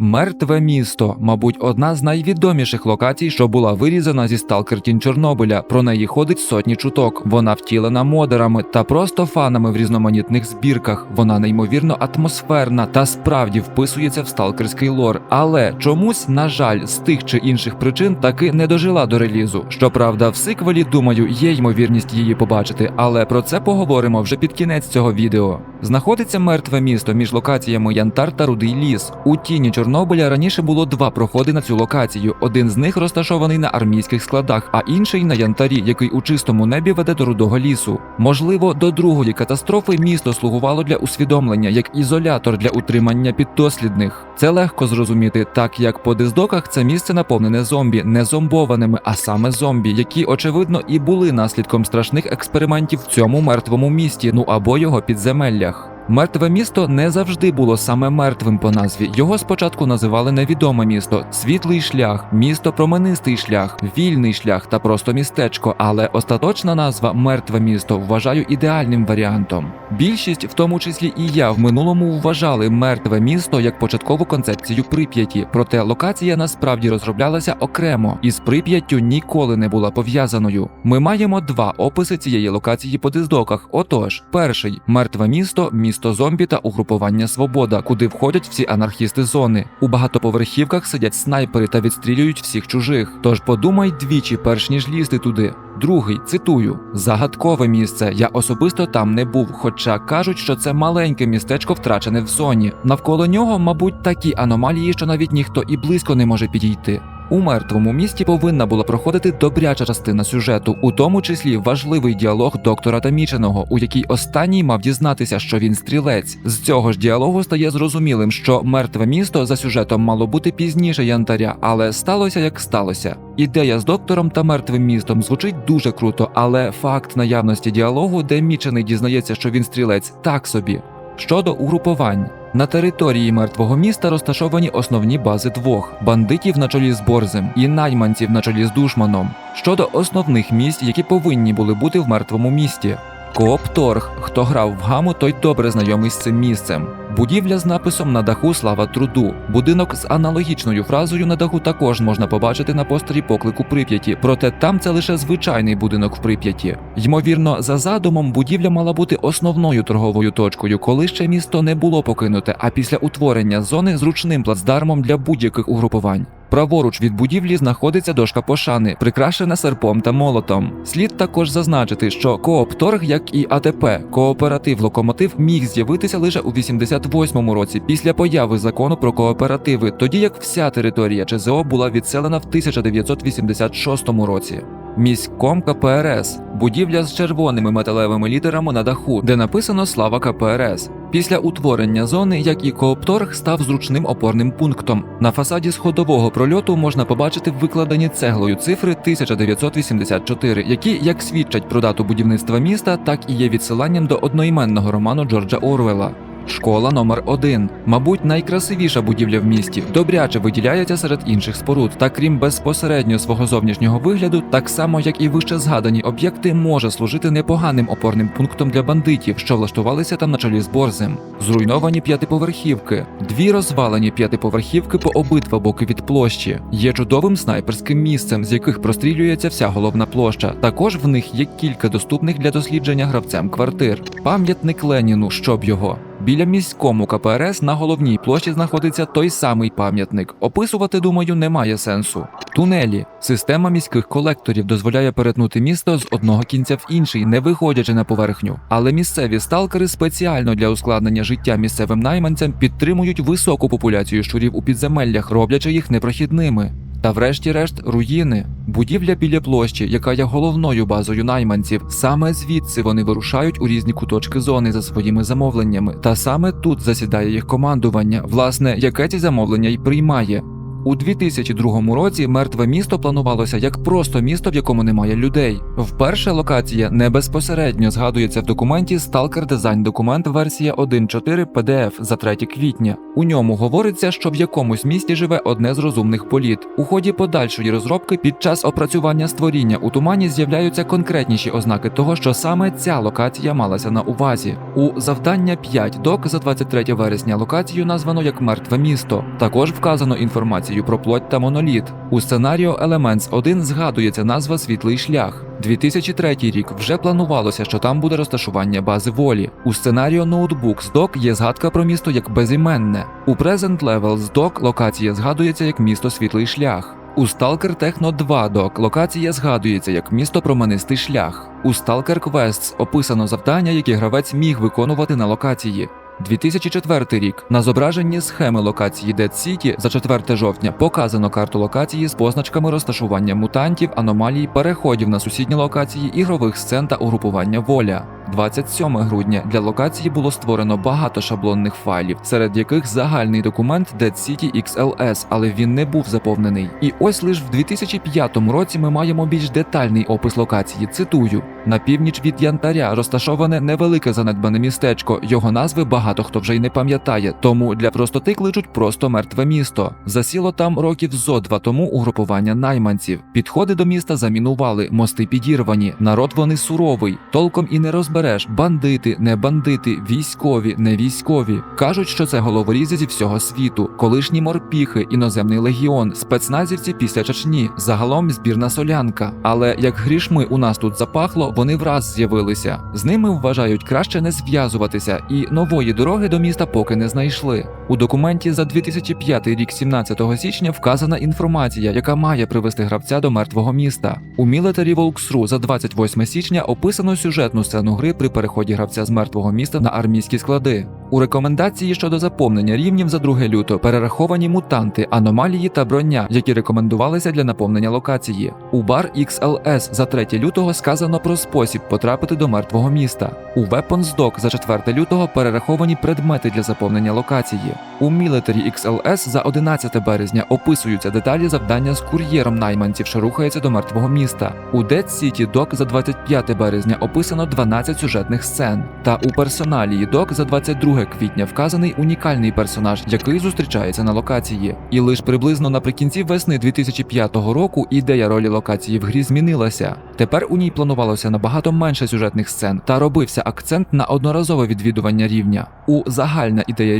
Мертве місто, мабуть, одна з найвідоміших локацій, що була вирізана зі Сталкер Тінь Чорнобиля. Про неї ходить сотні чуток. Вона втілена модерами та просто фанами в різноманітних збірках. Вона неймовірно атмосферна та справді вписується в сталкерський лор. Але чомусь, на жаль, з тих чи інших причин таки не дожила до релізу. Щоправда, в сиквелі, думаю, є ймовірність її побачити, але про це поговоримо вже під кінець цього відео. Знаходиться мертве місто між локаціями Янтар та Рудий ліс. У тіні Чорнобиля раніше було два проходи на цю локацію. Один з них розташований на армійських складах, а інший на Янтарі, який у чистому небі веде до рудого лісу. Можливо, до другої катастрофи місто слугувало для усвідомлення як ізолятор для утримання піддослідних. Це легко зрозуміти, так як по диздоках це місце наповнене зомбі, не зомбованими, а саме зомбі, які очевидно і були наслідком страшних експериментів в цьому мертвому місті, ну або його підземеллях. Мертве місто не завжди було саме мертвим по назві. Його спочатку називали невідоме місто, світлий шлях, місто променистий шлях, вільний шлях та просто містечко. Але остаточна назва мертве місто вважаю ідеальним варіантом. Більшість, в тому числі і я, в минулому вважали мертве місто як початкову концепцію Прип'яті. Проте локація насправді розроблялася окремо і з Прип'яттю ніколи не була пов'язаною. Ми маємо два описи цієї локації по диздоках. Отож, перший мертве місто, місто зомбі та угрупування Свобода, куди входять всі анархісти зони. У багатоповерхівках сидять снайпери та відстрілюють всіх чужих. Тож подумай двічі, перш ніж лізти туди. Другий цитую: загадкове місце. Я особисто там не був, хоча кажуть, що це маленьке містечко втрачене в зоні. Навколо нього, мабуть, такі аномалії, що навіть ніхто і близько не може підійти. У мертвому місті повинна була проходити добряча частина сюжету, у тому числі важливий діалог доктора та Міченого, у якій останній мав дізнатися, що він стрілець. З цього ж діалогу стає зрозумілим, що мертве місто за сюжетом мало бути пізніше янтаря, але сталося як сталося. Ідея з доктором та мертвим містом звучить дуже круто, але факт наявності діалогу, де Мічений дізнається, що він стрілець, так собі. Щодо угрупувань. На території мертвого міста розташовані основні бази двох бандитів на чолі з Борзем і найманців на чолі з Душманом. Щодо основних місць, які повинні були бути в мертвому місті. Коопторг. Хто грав в гаму, той добре знайомий з цим місцем. Будівля з написом на даху Слава труду. Будинок з аналогічною фразою на даху також можна побачити на постері поклику Прип'яті, проте там це лише звичайний будинок в Прип'яті. Ймовірно, за задумом будівля мала бути основною торговою точкою, коли ще місто не було покинуте, а після утворення зони зручним плацдармом для будь-яких угрупувань. Праворуч від будівлі знаходиться дошка пошани, прикрашена серпом та молотом. Слід також зазначити, що Коопторг, як і АТП, кооператив локомотив, міг з'явитися лише у 88-му році після появи закону про кооперативи, тоді як вся територія ЧЗО була відселена в 1986 році. Міськком КПРС будівля з червоними металевими літерами на даху, де написано Слава КПРС. Після утворення зони, як і Коопторг, став зручним опорним пунктом. На фасаді сходового прольоту можна побачити викладені цеглою цифри 1984, які як свідчать про дату будівництва міста, так і є відсиланням до одноіменного роману Джорджа Орвела. Школа номер 1 мабуть, найкрасивіша будівля в місті, добряче виділяється серед інших споруд, та крім безпосередньо свого зовнішнього вигляду, так само як і вище згадані об'єкти, може служити непоганим опорним пунктом для бандитів, що влаштувалися там на чолі з борзем. Зруйновані п'ятиповерхівки, дві розвалені п'ятиповерхівки по обидва боки від площі, є чудовим снайперським місцем, з яких прострілюється вся головна площа. Також в них є кілька доступних для дослідження гравцям квартир. Пам'ятник Леніну, щоб його. Біля міському КПРС на головній площі знаходиться той самий пам'ятник. Описувати, думаю, немає сенсу. Тунелі. Система міських колекторів дозволяє перетнути місто з одного кінця в інший, не виходячи на поверхню. Але місцеві сталкери спеціально для ускладнення життя місцевим найманцям підтримують високу популяцію щурів у підземеллях, роблячи їх непрохідними. Та врешті-решт руїни, будівля біля площі, яка є головною базою найманців. Саме звідси вони вирушають у різні куточки зони за своїми замовленнями. Та саме тут засідає їх командування, власне, яке ці замовлення й приймає. У 2002 році мертве місто планувалося як просто місто, в якому немає людей. Вперше локація не безпосередньо згадується в документі Stalker Design документ версія 1.4 PDF за 3 квітня. У ньому говориться, що в якомусь місті живе одне з розумних політ. У ході подальшої розробки під час опрацювання створіння у тумані з'являються конкретніші ознаки того, що саме ця локація малася на увазі. У завдання 5 док за 23 вересня локацію названо як мертве місто. Також вказано інформацію про плоть та моноліт. У сценаріо Elements 1 згадується назва Світлий шлях. 2003 рік вже планувалося, що там буде розташування бази волі. У сценаріо Notebooks Doc є згадка про місто як безіменне. У Present Levels Doc локація згадується як місто Світлий шлях. У Stalker Techno 2 Doc локація згадується як місто Променистий шлях. У Stalker Quests описано завдання, які гравець міг виконувати на локації. 2004 рік на зображенні схеми локації Dead City за 4 жовтня показано карту локації з позначками розташування мутантів, аномалій, переходів на сусідні локації, ігрових сцен та угрупування воля. 27 грудня для локації було створено багато шаблонних файлів, серед яких загальний документ Dead City XLS, але він не був заповнений. І ось лише в 2005 році ми маємо більш детальний опис локації. Цитую: на північ від Янтаря розташоване невелике занедбане містечко. Його назви багато хто вже й не пам'ятає, тому для простоти кличуть просто мертве місто. Засіло там років зо два тому угрупування найманців. Підходи до міста замінували, мости підірвані. Народ вони суровий, толком і не розбереш. Бандити, не бандити, військові, не військові. Кажуть, що це головорізи зі всього світу, колишні морпіхи, іноземний легіон, спецназівці після Чечні, загалом збірна солянка. Але як грішми у нас тут запахло, вони враз з'явилися. З ними вважають краще не зв'язуватися, і нової дороги до міста поки не знайшли. У документі за 2005 рік, 17 січня, вказана інформація, яка має привести гравця до мертвого міста. У Military Walkthrough за 28 січня описано сюжетну сцену гри при переході гравця з мертвого міста на армійські склади. У рекомендації щодо заповнення рівнів за 2 люто перераховані мутанти, аномалії та броня, які рекомендувалися для наповнення локації. У бар XLS за 3 лютого сказано про спосіб потрапити до мертвого міста. У Weapons Dock за 4 лютого перераховані предмети для заповнення локації. У Military XLS за 11 березня описуються деталі завдання з кур'єром найманців, що рухається до мертвого міста. У Dead City Dock за 25 березня описано 12 сюжетних сцен. Та у персоналії Dock за 22 квітня вказаний унікальний персонаж, який зустрічається на локації. І лише приблизно наприкінці весни 2005 року ідея ролі локації в грі змінилася. Тепер у ній планувалося набагато менше сюжетних сцен та робився акцент на одноразове відвідування рівня. У загальна ідея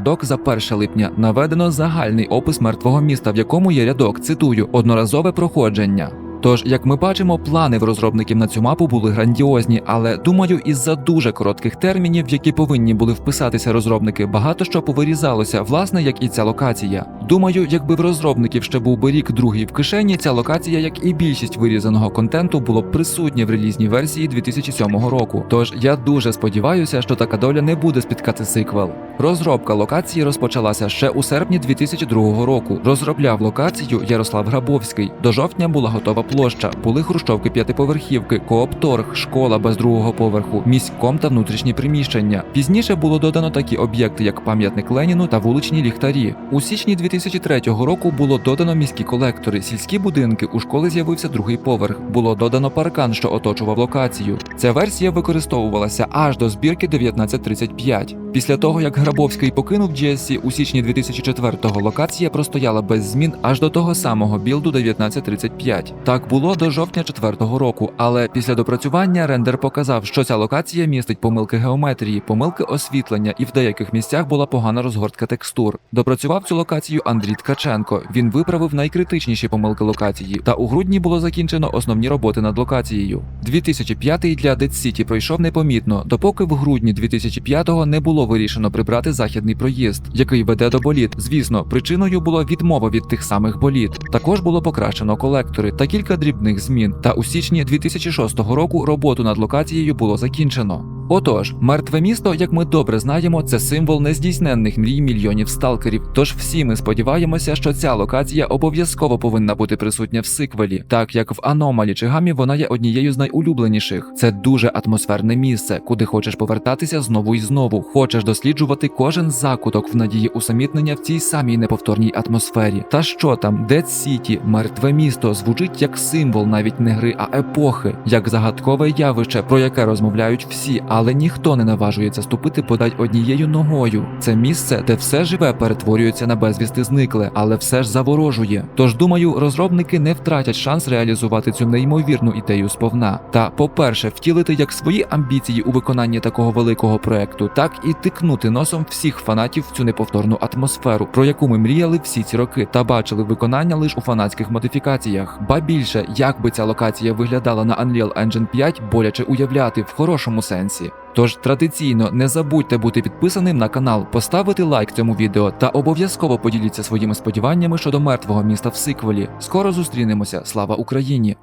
рівнів.док за 1 липня наведено загальний опис мертвого міста, в якому є рядок, цитую, одноразове проходження. Тож, як ми бачимо, плани в розробників на цю мапу були грандіозні, але думаю, із-за дуже коротких термінів, в які повинні були вписатися розробники, багато що повирізалося, власне, як і ця локація. Думаю, якби в розробників ще був би рік другий в кишені, ця локація, як і більшість вирізаного контенту, було б присутнє в релізній версії 2007 року. Тож я дуже сподіваюся, що така доля не буде спіткати сиквел. Розробка локації розпочалася ще у серпні 2002 року. Розробляв локацію Ярослав Грабовський. До жовтня була готова площа, були хрущовки п'ятиповерхівки, коопторг, школа без другого поверху, міськком та внутрішні приміщення. Пізніше було додано такі об'єкти, як пам'ятник Леніну та вуличні ліхтарі. У січні 2003 року було додано міські колектори, сільські будинки. У школи з'явився другий поверх. Було додано паркан, що оточував локацію. Ця версія використовувалася аж до збірки 1935. Після того, як Грабовський покинув GSC у січні 2004-го, локація простояла без змін аж до того самого білду 1935. Так було до жовтня 4-го року, але після допрацювання рендер показав, що ця локація містить помилки геометрії, помилки освітлення, і в деяких місцях була погана розгортка текстур. Допрацював цю локацію Андрій Ткаченко. Він виправив найкритичніші помилки локації, та у грудні було закінчено основні роботи над локацією. 2005 для Dead City пройшов непомітно, допоки в грудні 2005-го не було вирішено прибрати західний проїзд, який веде до боліт. Звісно, причиною була відмова від тих самих боліт. Також було покращено колектори та кілька дрібних змін. Та у січні 2006 року роботу над локацією було закінчено. Отож, мертве місто, як ми добре знаємо, це символ нездійсненних мрій мільйонів сталкерів. Тож всі ми сподіваємося, що ця локація обов'язково повинна бути присутня в сиквелі, так як в Аномалі чи Гамі вона є однією з найулюбленіших. Це дуже атмосферне місце, куди хочеш повертатися знову і знову. Хочеш досліджувати кожен закуток в надії усамітнення в цій самій неповторній атмосфері. Та що там, Дед Сіті, мертве місто, звучить як символ навіть не гри, а епохи, як загадкове явище, про яке розмовляють всі, але ніхто не наважується ступити подай однією ногою. Це місце, де все живе перетворюється на безвісти зникле, але все ж заворожує. Тож думаю, розробники не втратять шанс реалізувати цю неймовірну ідею сповна. Та, по-перше, втілити як свої амбіції у виконанні такого великого проекту, так і тикнути носом всіх фанатів в цю неповторну атмосферу, про яку ми мріяли всі ці роки, та бачили виконання лише у фанатських модифікаціях. Ба більше, як би ця локація виглядала на Unreal Engine 5, боляче уявляти в хорошому сенсі. Тож традиційно не забудьте бути підписаним на канал, поставити лайк цьому відео та обов'язково поділіться своїми сподіваннями щодо мертвого міста в сиквелі. Скоро зустрінемося. Слава Україні!